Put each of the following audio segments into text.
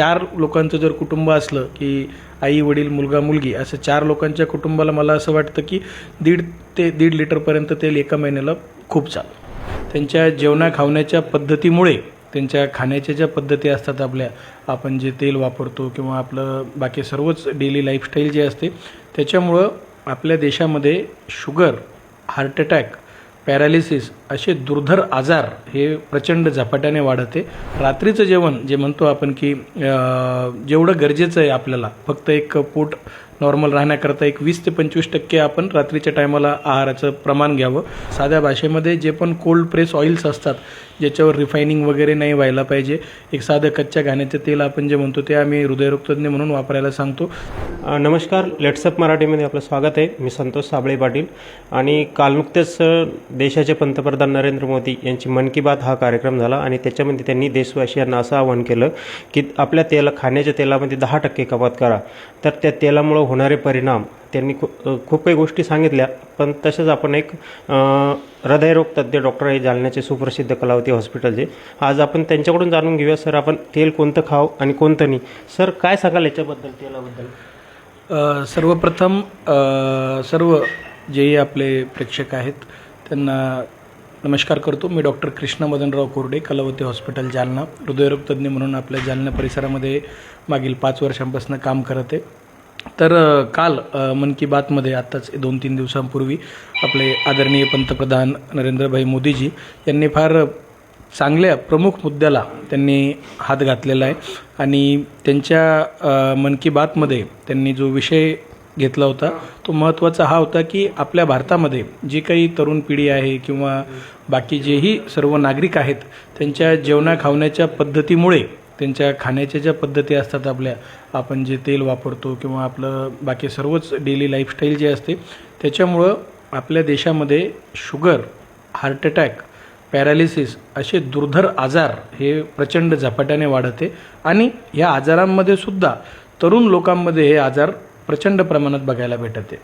चार लोकांचं जर कुटुंब असलं की आई वडील मुलगा मुलगी असं चार लोकांच्या कुटुंबाला मला असं वाटतं की दीड ते दीड लिटरपर्यंत तेल एका महिन्याला खूप चाल त्यांच्या जेवणा खावण्याच्या पद्धतीमुळे त्यांच्या खाण्याच्या ज्या पद्धती असतात आपल्या आपण जे तेल वापरतो किंवा आपलं बाकी सर्वच डेली लाईफस्टाईल जे असते त्याच्यामुळं आपल्या देशामध्ये शुगर हार्ट अटॅक पॅरालिसिस असे दुर्धर आजार हे प्रचंड झपाट्याने वाढते. रात्रीचं जेवण जे म्हणतो आपण की जेवढं गरजेचं आहे आपल्याला फक्त एक पोट नॉर्मल राहण्याकरता एक वीस ते पंचवीस टक्के आपण रात्रीच्या टायमाला आहाराचं प्रमाण घ्यावं. साध्या भाषेमध्ये जे पण कोल्ड प्रेस ऑइल्स असतात ज्याच्यावर रिफायनिंग वगैरे नाही व्हायला पाहिजे एक साधं कच्च्या घाण्याचं तेल आपण जे म्हणतो ते आम्ही हृदयरोगतज्ञ म्हणून वापरायला सांगतो. नमस्कार लेट्सअप मराठीमध्ये आपलं स्वागत आहे. मी संतोष साबळे पाटील आणि काल नुकतेच देशाचे पंतप्रधान नरेंद्र मोदी यांची मन की बात हा कार्यक्रम झाला आणि त्याच्यामध्ये त्यांनी देशवासियांना असं आवाहन केलं की आपल्या तेला खाण्याच्या तेलामध्ये दहा टक्के कपात करा. तर त्या तेलामुळं होणारे परिणाम त्यांनी खू खूप काही गोष्टी सांगितल्या पण तसेच आपण एक हृदयरोग तज्ज्ञ डॉक्टर आहे जालन्याचे सुप्रसिद्ध कलावती हॉस्पिटलचे आज आपण त्यांच्याकडून जाणून घेऊया सर आपण तेल कोणतं खाव आणि कोणतं नाही. सर काय सांगाल याच्याबद्दल तेलाबद्दल? सर्वप्रथम सर्व जे आपले प्रेक्षक आहेत त्यांना नमस्कार करतो. मी डॉक्टर कृष्ण मदनराव कोरडे कलावती हॉस्पिटल जालना. हृदयरोग तज्ज्ञ म्हणून आपल्या जालना परिसरामध्ये मागील पाच वर्षांपासून काम करत आहे. तर काल मन की बातमध्ये आत्ताच दोन तीन दिवसांपूर्वी आपले आदरणीय पंतप्रधान नरेंद्रभाई मोदीजी यांनी फार चांगल्या प्रमुख मुद्द्याला त्यांनी हात घातलेला आहे. आणि त्यांच्या मन की बातमध्ये त्यांनी जो विषय घेतला होता. तो महत्त्वाचा हा होता की आपल्या भारतामध्ये जी काही तरुण पिढी आहे किंवा बाकी जेही सर्व नागरिक आहेत त्यांच्या जेवणा खावण्याच्या पद्धतीमुळे त्यांच्या खाण्याच्या ज्या पद्धती असतात आपल्या आपण जे तेल वापरतो किंवा आपलं बाकी सर्वच डेली लाईफस्टाईल जे असते त्याच्यामुळं आपल्या देशामध्ये शुगर हार्ट अटॅक पॅरालिसिस असे दुर्धर आजार हे प्रचंड झपाट्याने वाढते. आणि या आजारांमध्ये सुद्धा तरुण लोकांमध्ये हे आजार प्रचंड प्रमाणात बघायला भेटते.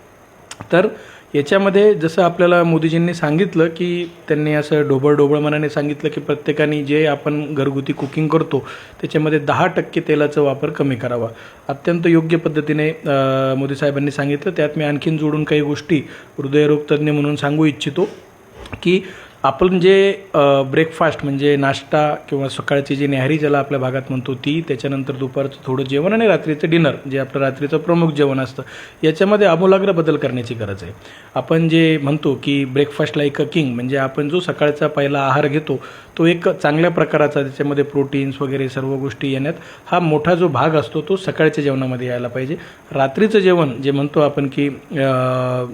तर याच्यामध्ये जसं आपल्याला मोदीजींनी सांगितलं की त्यांनी असं ढोबळ ढोबळ मनाने सांगितलं की प्रत्येकाने जे आपण घरगुती कुकिंग करतो त्याच्यामध्ये दहा टक्के तेलाचा वापर कमी करावा. अत्यंत योग्य पद्धतीने मोदी साहेबांनी सांगितलं. त्यात मी आणखीन जोडून काही गोष्टी हृदयरोगतज्ञ म्हणून सांगू इच्छितो की आपण जे ब्रेकफास्ट म्हणजे नाश्ता किंवा सकाळची जी न्याहारी ज्याला आपल्या भागात म्हणतो ती त्याच्यानंतर दुपारचं थोडं जेवण आणि रात्रीचं डिनर जे आपलं रात्रीचं प्रमुख जेवण असतं याच्यामध्ये आमूलाग्र बदल करण्याची गरज आहे. आपण जे म्हणतो की ब्रेकफास्ट लाईक अ किंग म्हणजे आपण जो सकाळचा पहिला आहार घेतो तो एक चांगल्या प्रकाराचा त्याच्यामध्ये प्रोटीन्स वगैरे सर्व गोष्टी येण्यात हा मोठा जो भाग असतो तो सकाळच्या जेवणामध्ये यायला पाहिजे. रात्रीचं जेवण जे म्हणतो आपण की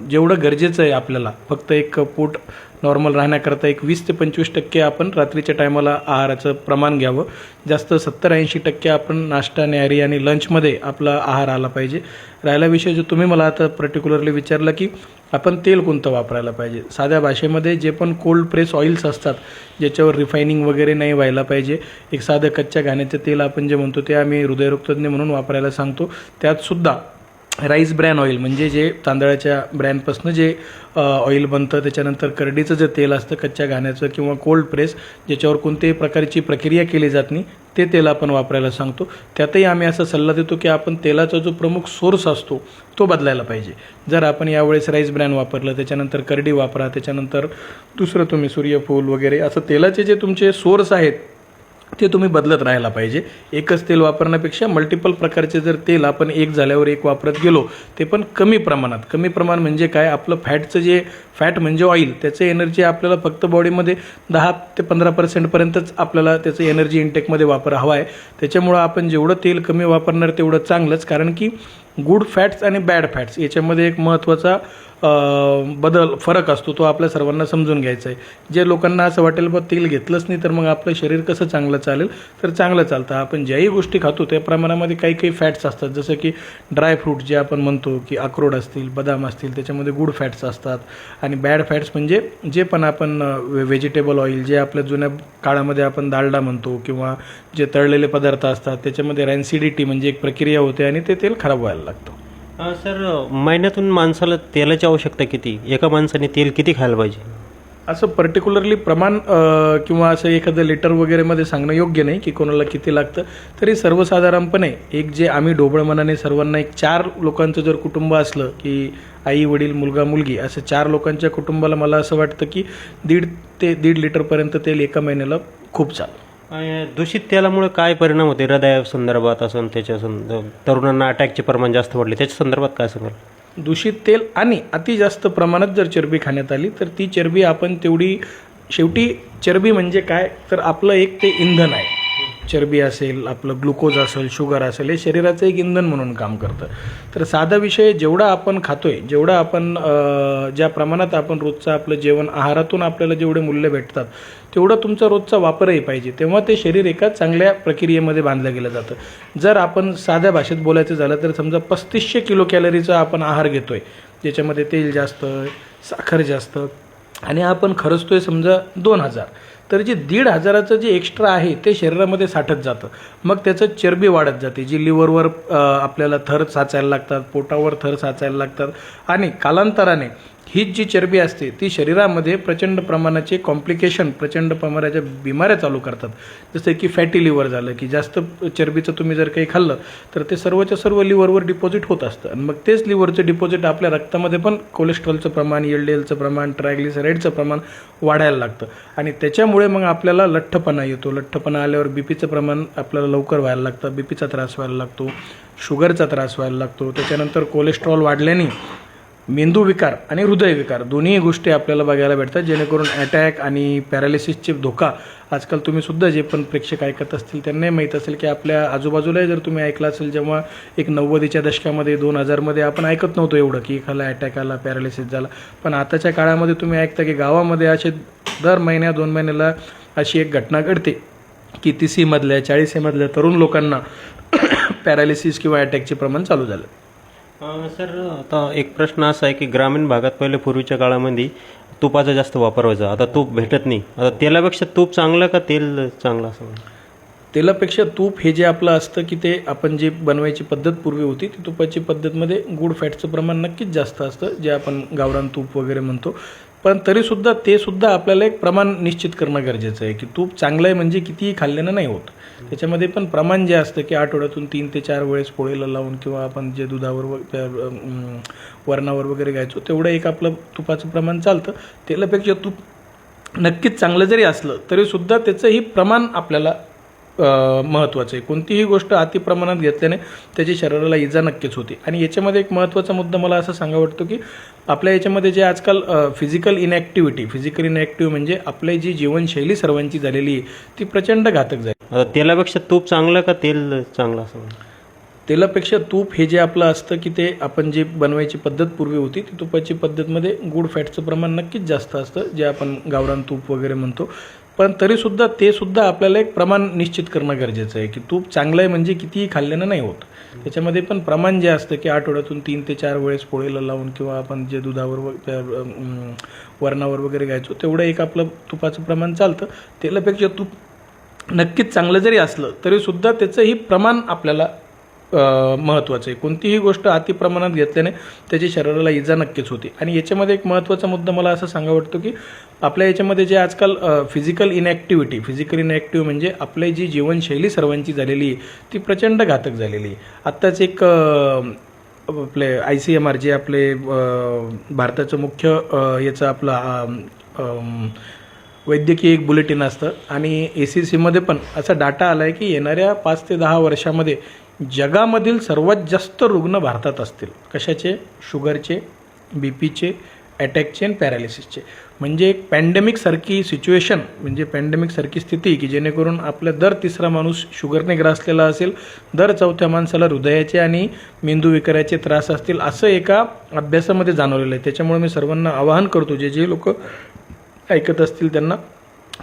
जेवढं गरजेचं आहे आपल्याला फक्त एक पोट नॉर्मल राहण्याकरता एक वीस ते पंचवीस टक्के आपण रात्रीच्या टायमाला आहाराचं प्रमाण घ्यावं. जास्त सत्तर ऐंशी टक्के आपण नाश्ता न्यारी आणि लंचमध्ये आपला आहार आला पाहिजे. राहिला विषय जो तुम्ही मला आता पर्टिक्युलरली विचारला की आपण तेल कोणतं वापरायला पाहिजे? साध्या भाषेमध्ये जे पण कोल्ड प्रेस ऑइल्स असतात ज्याच्यावर रिफायनिंग वगैरे नाही व्हायला पाहिजे एक साधं कच्च्या घाण्याचं तेल आपण जे म्हणतो ते आम्ही हृदयरोगतज्ञ म्हणून वापरायला सांगतो. त्यातसुद्धा राईस ब्रॅन ऑइल म्हणजे जे तांदळाच्या ब्रँडपासून जे ऑइल बनतं त्याच्यानंतर करडीचं जे तेल असतं कच्च्या घाण्याचं किंवा कोल्ड प्रेस ज्याच्यावर कोणत्याही प्रकारची प्रक्रिया केली जात नाही ते तेल आपण वापरायला सांगतो. त्यातही आम्ही असा सल्ला देतो की आपण तेलाचा जो प्रमुख सोर्स असतो तो बदलायला पाहिजे. जर आपण यावेळेस राईस ब्रॅन वापरलं त्याच्यानंतर करडी वापरा त्याच्यानंतर दुसरं तुम्ही सूर्यफूल वगैरे असं तेलाचे जे तुमचे सोर्स आहेत ते तुम्ही बदलत राहायला पाहिजे. एकच तेल वापरण्यापेक्षा मल्टिपल प्रकारचे जर तेल आपण एक झाल्यावर एक वापरत गेलो ते पण कमी प्रमाणात. कमी प्रमाण म्हणजे काय? आपलं फॅटचं जे फॅट म्हणजे ऑइल त्याचं एनर्जी आपल्याला फक्त बॉडीमध्ये दहा ते पंधरा पर्सेंटपर्यंतच आपल्याला त्याचं एनर्जी इंटेकमध्ये वापर हवा आहे. त्याच्यामुळं आपण जेवढं तेल कमी वापरणार तेवढं चांगलंच कारण की गुड फॅट्स आणि बॅड फॅट्स याच्यामध्ये एक महत्त्वाचा बदल फरक असतो तो आपल्या सर्वांना समजून घ्यायचा आहे जे लोकांना असं वाटेल बा तेल घेतलंच नाही तर मग आपलं शरीर कसं चांगलं चालेल? तर चांगलं चालतं. आपण ज्याही गोष्टी खातो त्या प्रमाणामध्ये काही काही फॅट्स असतात. जसं की ड्राय फ्रूट जे आपण म्हणतो की अक्रोड असतील बदाम असतील त्याच्यामध्ये गुड फॅट्स असतात. आणि बॅड फॅट्स म्हणजे जे पण आपण व्हेजिटेबल ऑइल जे आपल्या जुन्या काळामध्ये आपण दालडा म्हणतो किंवा जे तळलेले पदार्थ असतात त्याच्यामध्ये रॅन्सिडिटी म्हणजे एक प्रक्रिया होते आणि ते तेल खराब व्हायला लागतं. अ, सर महिन्यातून माणसाला तेलाची आवश्यकता किती? एका माणसाने तेल किती खायला पाहिजे? असं पर्टिक्युलरली प्रमाण किंवा असं एखादं लिटर वगैरेमध्ये सांगणं योग्य नाही की कोणाला किती लागतं तरी सर्वसाधारणपणे एक जे आम्ही ढोबळ मनाने सर्वांना एक चार लोकांचं जर कुटुंब असलं की आई वडील मुलगा मुलगी असं चार लोकांच्या कुटुंबाला मला असं वाटतं की दीड ते दीड लिटरपर्यंत तेल एका महिन्याला खूप चालतं. दूषित तेलामुळे काय परिणाम होते? हृदया संदर्भात असं त्याच्या तरुणांना अटॅकचे प्रमाण जास्त वाढले. त्याच्या संदर्भात काय सांगाल? दूषित तेल आणि अति जास्त प्रमाणात जर चरबी खाण्यात आली तर ती चरबी आपण तेवढी शेवटी चरबी म्हणजे काय? तर आपलं एक ते इंधन आहे. चरबी असेल आपलं ग्लुकोज असेल शुगर असेल हे शरीराचं एक इंधन म्हणून काम करतं. तर साधा विषय जेवढा आपण खातो आहे जेवढा आपण ज्या प्रमाणात आपण रोजचं आपलं जेवण आहारातून आपल्याला जेवढे मूल्य भेटतात तेवढा तुमचा रोजचा वापरही पाहिजे. तेव्हा ते शरीर एका चांगल्या प्रक्रियेमध्ये बांधलं गेलं जातं. जर आपण साध्या भाषेत बोलायचं झालं तर समजा पस्तीसशे किलो कॅलरीचा आपण आहार घेतो आहे ज्याच्यामध्ये तेल जास्त साखर जास्त आणि आपण खरचतोय समजा दोन हजार. तर जे दीड हजाराचं जे एक्स्ट्रा आहे ते शरीरामध्ये साठत जातं. मग त्याचं चरबी वाढत जाते जी लिव्हरवर आपल्याला थर साचायला लागतात पोटावर थर साचायला लागतात. आणि कालांतराने हीच जी चरबी असते ती शरीरामध्ये प्रचंड प्रमाणाचे कॉम्प्लिकेशन प्रचंड प्रमाणाच्या बिमाऱ्या चालू करतात. जसं की फॅटी लिव्हर झालं की जास्त चरबीचं तुम्ही जर काही खाल्लं तर ते सर्वच्या सर्व लिव्हरवर डिपॉझिट होत असतं. आणि मग तेच लिव्हरचं डिपॉझिट आपल्या रक्तामध्ये पण कोलेस्ट्रॉलचं प्रमाण एल डी एलचं प्रमाण ट्रायग्लिसराईडचं प्रमाण वाढायला लागतं. आणि त्याच्यामुळे मग आपल्याला लठ्ठपणा येतो. लठ्ठपणा आल्यावर बीपीचं प्रमाण आपल्याला लवकर व्हायला लागतं बीपीचा त्रास व्हायला लागतो शुगरचा त्रास व्हायला लागतो. त्याच्यानंतर कोलेस्ट्रॉल वाढल्याने मेंदू विकार आणि हृदयविकार दोन्ही गोष्टी आपल्याला बघायला भेटतात जेणेकरून अटॅक आणि पॅरालिसिसचे धोका आजकाल तुम्ही सुद्धा जे पण प्रेक्षक ऐकत असतील त्यांनाही माहीत असेल की आपल्या आजूबाजूलाही जर तुम्ही ऐकलं असेल जेव्हा एक नव्वदीच्या दशकामध्ये दोन हजारमध्ये आपण ऐकत नव्हतो एवढं की एखादा अटॅक आला पॅरालिसिस झाला. पण आताच्या काळामध्ये तुम्ही ऐकता की गावामध्ये असे दर महिन्या दोन महिन्याला अशी एक घटना घडते की तिसीमधल्या चाळीसीमधल्या तरुण लोकांना पॅरालिसिस किंवा अटॅकचे प्रमाण चालू झालं. सर आता एक प्रश्न असा आहे की ग्रामीण भागात पहिले पूर्वीच्या काळामध्ये तुपाचा जास्त वापर व्हायचा. आता तूप भेटत नाही. आता तेलापेक्षा तूप चांगलं का तेल चांगलं असं तेलापेक्षा तूप हे जे आपलं असतं की ते आपण जे बनवायची पद्धत पूर्वी होती ती तुपाची पद्धतमध्ये गुड फॅटचं प्रमाण नक्कीच जास्त असतं जे आपण गावरान तूप वगैरे म्हणतो. पण तरीसुद्धा ते सुद्धा आपल्याला एक प्रमाण निश्चित करणं गरजेचं आहे की तूप चांगलं आहे म्हणजे कितीही खाल्ल्यानं नाही होत. त्याच्यामध्ये पण प्रमाण जे असतं की आठवड्यातून तीन ते चार वेळेस पोळीला लावून किंवा आपण जे दुधावर व त्या, वरणावर वगैरे घ्यायचो तेवढं एक आपलं तुपाचं प्रमाण चालतं. तेलापेक्षा तूप नक्कीच चांगलं जरी असलं तरीसुद्धा त्याचंही प्रमाण आपल्याला महत्त्वाचं आहे. कोणतीही गोष्ट अतिप्रमाणात घेतल्याने त्याची शरीराला इजा नक्कीच होते. आणि याच्यामध्ये एक महत्त्वाचा मुद्दा मला असं सांगा वाटतो की आपल्या याच्यामध्ये जे आजकाल फिजिकल इनॅक्टिव्हिटी फिजिकल इनॅक्टिव्ह म्हणजे आपली जी जीवनशैली सर्वांची झालेली आहे ती प्रचंड घातक झाली आता तेलापेक्षा तूप चांगलं का तेल चांगलं असं? तेलापेक्षा तूप हे जे आपलं असतं की ते आपण जे बनवायची पद्धत पूर्वी होती ती तुपाची पद्धतमध्ये गुड फॅटचं प्रमाण नक्कीच जास्त असतं जे आपण गावरान तूप वगैरे म्हणतो. पण तरीसुद्धा ते सुद्धा आपल्याला एक प्रमाण निश्चित करणं गरजेचं आहे की तूप चांगलं आहे म्हणजे कितीही खाल्ल्यानं नाही होत. त्याच्यामध्ये पण प्रमाण जे असतं की आठवड्यातून तीन ते चार वेळेस पोळीला लावून किंवा आपण जे दुधावर व त्या, वरणावर वगैरे घ्यायचो तेवढं एक आपलं तुपाचं प्रमाण चालतं. तेलापेक्षा तूप नक्कीच चांगलं जरी असलं तरीसुद्धा त्याचंही प्रमाण आपल्याला महत्त्वाचं आहे. कोणतीही गोष्ट अतिप्रमाणात घेतल्याने त्याची शरीराला इजा नक्कीच होती. आणि याच्यामध्ये एक महत्त्वाचा मुद्दा मला असं सांगा वाटतो की आपल्या याच्यामध्ये जे आजकाल फिजिकल इनॅक्टिव्हिटी फिजिकल इनॅक्टिव्ह म्हणजे आपली जी जीवनशैली सर्वांची झालेली आहे ती प्रचंड घातक झालेली आहे. आत्ताच एक आपले I C M R J आपले भारताचं मुख्य याचा याचं आपलं वैद्यकीय एक बुलेटिन असतं. आणि ए सी सीमध्ये पण असा डाटा आला आहे की येणाऱ्या पाच ते दहा वर्षामध्ये जगामधील सर्वात जास्त रुग्ण भारतात असतील. कशाचे? शुगरचे बी पीचे अटॅकचे आणि पॅरालिसिसचे. म्हणजे एक पॅन्डेमिकसारखी सिच्युएशन म्हणजे पॅन्डेमिकसारखी स्थिती की जेणेकरून आपला दर तिसरा माणूस शुगरने ग्रासलेला असेल दर चौथ्या माणसाला हृदयाचे आणि मेंदू विकाराचे त्रास असतील असं एका अभ्यासामध्ये जाणवलेलं आहे. त्याच्यामुळे मी सर्वांना आवाहन करतो जे जे लोक ऐकत असतील त्यांना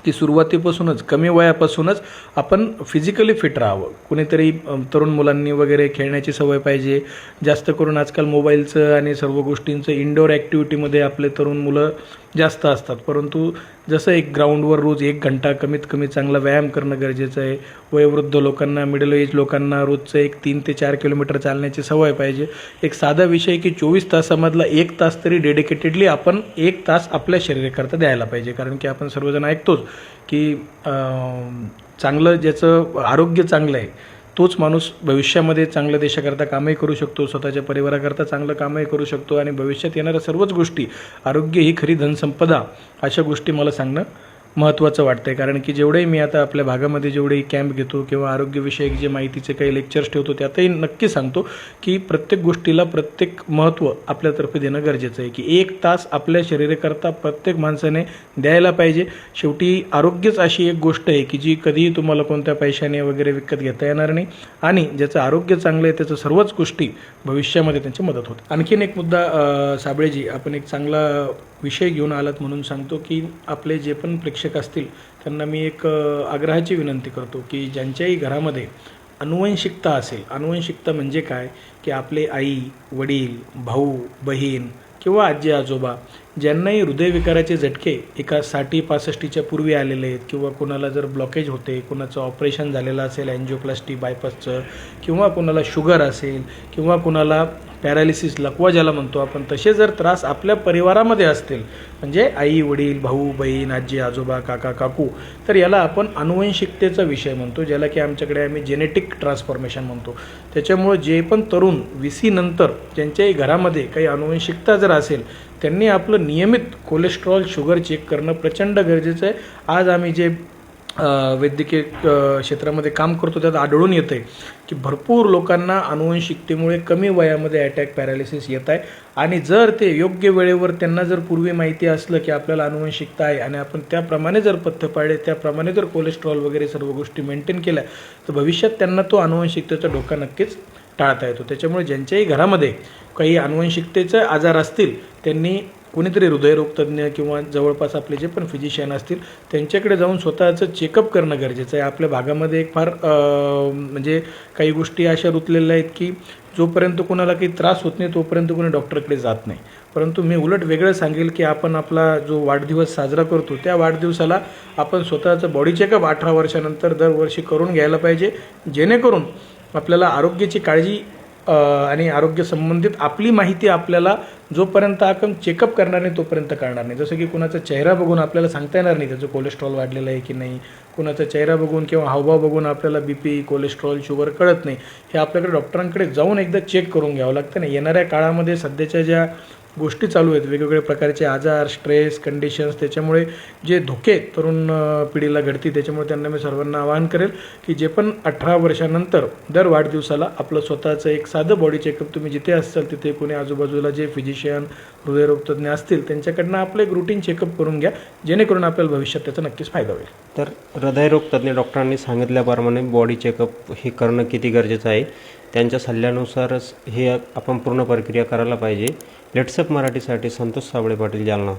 की सुरुवातीपासूनच कमी वयापासूनच आपण फिजिकली फिट राहावं. कुणीतरी तरुण मुलांनी वगैरे खेळण्याची सवय पाहिजे. जास्त करून आजकाल मोबाईलचं आणि सर्व गोष्टींचं इनडोअर ॲक्टिव्हिटीमध्ये आपले तरुण मुलं जास्त असतात. परंतु जसं एक ग्राउंडवर रोज एक घंटा कमीत कमी चांगला व्यायाम करणं गरजेचं आहे. वयोवृद्ध लोकांना मिडल एज लोकांना रोजचं एक तीन ते चार किलोमीटर चालण्याची सवय पाहिजे. एक साधा विषय की चोवीस तासामधला एक तास तरी डेडिकेटेडली आपण एक तास आपल्या शरीराकरता द्यायला पाहिजे. कारण की आपण सर्वजण ऐकतोच की चांगलं ज्याचं आरोग्य चांगलं आहे तोच माणूस भविष्यामध्ये चांगल्या देशाकरता कामही करू शकतो स्वतःच्या परिवाराकरता चांगलं कामही करू शकतो आणि भविष्यात येणाऱ्या सर्वच गोष्टी आरोग्य ही खरी धनसंपदा अशा गोष्टी मला सांगणं महत्त्वाचं वाटतं आहे कारण की जेवढेही मी आता आपल्या भागामध्ये जेवढेही कॅम्प घेतो किंवा आरोग्यविषयक जे माहितीचे काही लेक्चर्स ठेवतो त्यातही नक्की सांगतो की प्रत्येक गोष्टीला प्रत्येक महत्त्व आपल्यातर्फे देणं गरजेचं आहे की एक तास आपल्या शरीराकरता प्रत्येक माणसाने द्यायला पाहिजे. शेवटी आरोग्यच अशी एक गोष्ट आहे की जी कधीही तुम्हाला कोणत्या पैशाने वगैरे विकत घेता येणार नाही आणि ज्याचं आरोग्य चांगलं आहे त्याचं सर्वच गोष्टी भविष्यामध्ये त्यांची मदत होते. आणखीन एक मुद्दा साबळेजी आपण एक चांगला विषय घेऊन आलात म्हणून सांगतो की आपले जे पण प्रेक्षक असतील त्यांना मी एक आग्रहाची विनंती करतो की ज्यांच्याही घरामध्ये अनुवंशिकता असेल अनुवंशिकता म्हणजे काय? की आपले आई वडील भाऊ बहीण किंवा आजी आजोबा ज्यांनाही हृदयविकाराचे झटके एका साठी पासष्टीच्या पूर्वी आलेले आहेत किंवा कोणाला जर ब्लॉकेज होते कोणाचं ऑपरेशन झालेलं असेल अँजिओप्लास्टी बायपासचं किंवा कोणाला शुगर असेल किंवा कोणाला पॅरालिसिस लकवा ज्याला म्हणतो आपण तसे जर त्रास आपल्या परिवारामध्ये असतील म्हणजे आई वडील भाऊ बहीण आजी आजोबा काका काकू तर याला आपण अनुवंशिकतेचा विषय म्हणतो ज्याला की आमच्याकडे आम्ही जेनेटिक ट्रान्सफॉर्मेशन म्हणतो. त्याच्यामुळं जे पण तरुण वी सी नंतर ज्यांच्याही घरामध्ये काही अनुवंशिकता जर असेल त्यांनी आपलं नियमित कोलेस्ट्रॉल शुगर चेक करणं प्रचंड गरजेचं आहे. आज आम्ही जे वैद्यकीय क्षेत्रामध्ये काम करतो त्यात आढळून येतं आहे की भरपूर लोकांना अनुवंशिकतेमुळे कमी वयामध्ये अटॅक पॅरालिसिस येत आहे. आणि जर ते योग्य वेळेवर त्यांना जर पूर्वी माहिती असलं की आपल्याला अनुवंशिकता आहे आणि आपण त्याप्रमाणे जर पथ्य पाळले त्याप्रमाणे जर कोलेस्ट्रॉल वगैरे सर्व गोष्टी मेंटेन केल्या तर भविष्यात त्यांना तो अनुवंशिकतेचा धोका नक्कीच टाळता येतो. त्याच्यामुळे ज्यांच्याही घरामध्ये काही अनुवंशिकतेचे आजार असतील त्यांनी कोणीतरी हृदयरोगतज्ञ किंवा जवळपास आपले जे पण फिजिशियन असतील त्यांच्याकडे जाऊन स्वतःचं चेकअप करणं गरजेचं आहे. आपल्या भागामध्ये एक फार म्हणजे काही गोष्टी अशा रुतलेल्या आहेत की जोपर्यंत कोणाला काही त्रास होत नाही तोपर्यंत कोणी डॉक्टरकडे जात नाही. परंतु मी उलट वेगळं सांगेल की आपण आपला जो वाढदिवस साजरा करतो त्या वाढदिवसाला आपण स्वतःचं बॉडी चेकअप अठरा वर्षानंतर दरवर्षी करून घ्यायला पाहिजे. जेणेकरून आपल्याला आरोग्याची काळजी आणि आरोग्य संबंधित आपली माहिती आपल्याला जोपर्यंत आपण चेकअप करणार नाही तोपर्यंत करणार नाही. जसं की कुणाचा चेहरा बघून आपल्याला सांगता येणार नाही त्याचं कोलेस्ट्रॉल वाढलेलं आहे की नाही. कुणाचा चेहरा बघून किंवा हावभाव बघून आपल्याला बी पी कोलेस्ट्रॉल शुगर कळत नाही. हे आपल्याकडे डॉक्टरांकडे जाऊन एकदा चेक करून घ्यावं लागतं ना. येणाऱ्या काळामध्ये सध्याच्या ज्या गोष्टी चालू आहेत. वेगवेगळ्या प्रकारचे आजार स्ट्रेस कंडिशन्स त्याच्यामुळे जे धोके तरुण पिढीला घडतील त्याच्यामुळे त्यांना मी सर्वांना आवाहन करेल की जे पण अठरा वर्षानंतर दर वाढदिवसाला आपलं स्वतःचं एक साधं बॉडी चेकअप तुम्ही जिथे असाल तिथे कोणी आजूबाजूला जे फिजिशियन हृदयरोगतज्ञ असतील त्यांच्याकडनं आपलं एक रुटीन चेकअप करून घ्या जेणेकरून आपल्याला भविष्यात त्याचा नक्कीच फायदा होईल. तर हृदयरोगतज्ञ डॉक्टरांनी सांगितल्याप्रमाणे बॉडी चेकअप हे करणं किती गरजेचं आहे? त्यांच्या सल्ल्यानुसारच हे आपण पूर्ण प्रक्रिया करायला पाहिजे. लेट्सअप मराठीसाठी संतोष साबळे पाटील जालना.